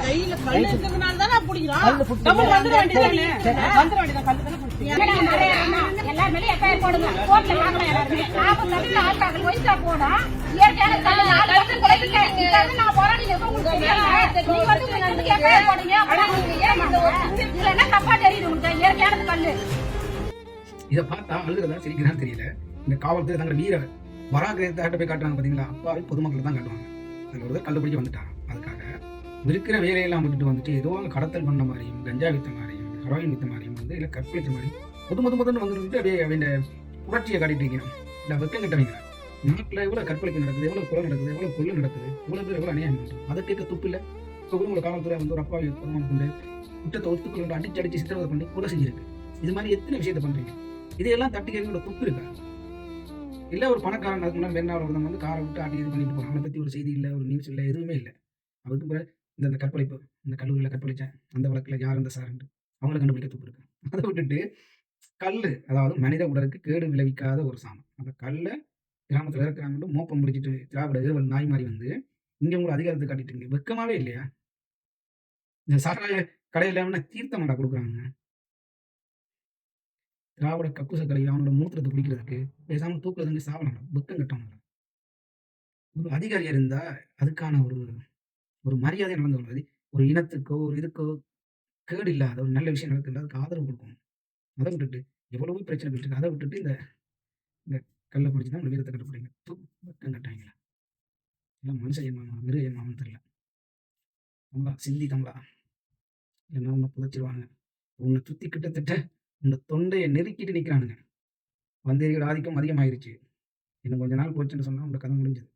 கையில கல்லு இருக்கிறதுனால தானே பிடிச்சி நம்ம வந்துட வேண்டியதானே வந்துட வேண்டியதான் கல்லு தானே பிடிச்சி என்னடா நிறைய அண்ணா, எல்லார் மேலயும் FIR போடுங்க. கோர்ட்ல வாங்கலாம் எல்லாருமே. நாற்பது லட்சம் ஆட்கள் ஒய்சா போடும். இயற்கையான கல்லு நாலு லட்சம் குறைக்குங்க. இப்ப வந்து நான் போராடி இருக்கோம், உங்களுக்கு தெரியல. நீங்க வந்து உங்க நண்பருக்கு FIR போடுங்க. அப்புறம் நீங்க ஏன் மாட்டீங்க? இதுல என்ன தப்பா தெரியுது உங்களுக்கு? இயற்கையானது கல்லு. இதை பார்த்தா அழுகிறதா சிரிக்கிறான்னு தெரியல இந்த காவல்துறை தங்களை வீர வராகிரகத்தை போய் காட்டுறாங்க பார்த்தீங்களா அப்பாவே பொதுமக்களை தான் காட்டுவாங்க அதில் ஒரு கல்லு பிடிக்க வந்துட்டாங்க அதுக்காக இருக்கிற வேலையெல்லாம் விட்டுட்டு வந்துட்டு ஏதோ கடத்தல் பண்ண மாதிரியும் கஞ்சா வித்த மாதிரியும் ஹெரோயின் வித்த மாதிரியும் வந்து இல்லை கற்பழித்த மாதிரியும் முது முது முதன்னு வந்துட்டு அப்படியே அவங்க புரட்சியை காட்டிட்டு இருக்கிறோம் இல்லை வெக்கம் கட்டவங்க நாட்டில் எவ்வளோ கற்பழிப்பு நடக்குது எவ்வளோ கொலை நடக்குது எவ்வளோ கொள்ளை நடக்குது இவ்வளோ பேர் எவ்வளோ அநியாயம் நடக்குது அதை கேட்க துப்பு இல்லை. ஸோ கூட உங்களை காவல்துறை வந்து ஒரு அப்பாவை பொதுமக்கள் கொண்டு குற்றத்தை ஒத்துக்கொண்டு அடிச்சு அடிச்சு சித்திரவதை பண்ணி கொலை செஞ்சிருக்கு. இது மாதிரி எத்தனை விஷயத்தை பண்ணுறீங்க இதையெல்லாம் தட்டி கேட்க துப்பு இருக்கா? இல்லை ஒரு பணக்காரன் அதுக்கு முன்னாடி வேணா ஒருத்தவங்க வந்து காரை விட்டு ஆட்டி இது பண்ணிட்டு போகிறான் அதை பற்றி ஒரு செய்தி இல்லை ஒரு நியூஸ் இல்லை எதுவுமே இல்லை. அதுக்கு பிறகு இந்த இந்த கற்பழிப்பு இந்த கல்லூரியில் கற்பழித்தேன் அந்த வழக்கில் யார் இந்த சார்ன்ட்டு அவங்கள கண்டுபிடிக்க துப்பு இருக்கு. அதை விட்டுட்டு கல் அதாவது மனித உடலுக்கு கேடு விளைவிக்காத ஒரு சாமம் அந்த கல்லை கிராமத்தில் இருக்கிறாங்க மோப்பம் பிடிச்சிட்டு திராவிட ஏவல் நாய் மாதிரி வந்து இங்கே உங்களை அதிகாரத்தை காட்டிட்டு வெக்கமாவே இல்லையா? இந்த சாராய கடையில் தீர்த்தமாடா கொடுக்குறாங்க. திராவிட கக்குச கலை அவனோட மூத்திரத்தை குடிக்கிறதுக்கு பேசாமல் தூக்குல தண்ணி சாவலாம்? புத்தம் கட்டவங்க ஒரு அதிகாரியாக இருந்தால் அதுக்கான ஒரு ஒரு மரியாதை நடந்து கொள்வது ஒரு இனத்துக்கோ ஒரு இதுக்கோ கேடு இல்லாத ஒரு நல்ல விஷயம் நடக்குது அதுக்கு ஆதரவு கொடுக்கணும். அதை விட்டுட்டு எவ்வளவோ பிரச்சனை போயிட்டு அதை விட்டுட்டு இந்த இந்த கல்லை பிடிச்சி தான் வீரத்தை கட்டுப்படுங்க புத்தம் கட்டாங்களா எல்லாம் மனுஷ ஜென்மாமா மிருக ஜென்மாமான்னு தெரியல. தமிழா சிந்தி தமிழா இல்லைன்னா உன்னை புதைச்சிருவாங்க உன்னை சுத்தி கிட்டத்தட்ட உன்னை தொண்டையை நெருக்கிட்டு நிற்கிறானுங்க வந்தேரிகள் ஆதிக்கம் அதிகமாயிருச்சு. இன்னும் கொஞ்ச நாள் போச்சுன்னு சொன்னால் உங்க கதை முடிஞ்சது.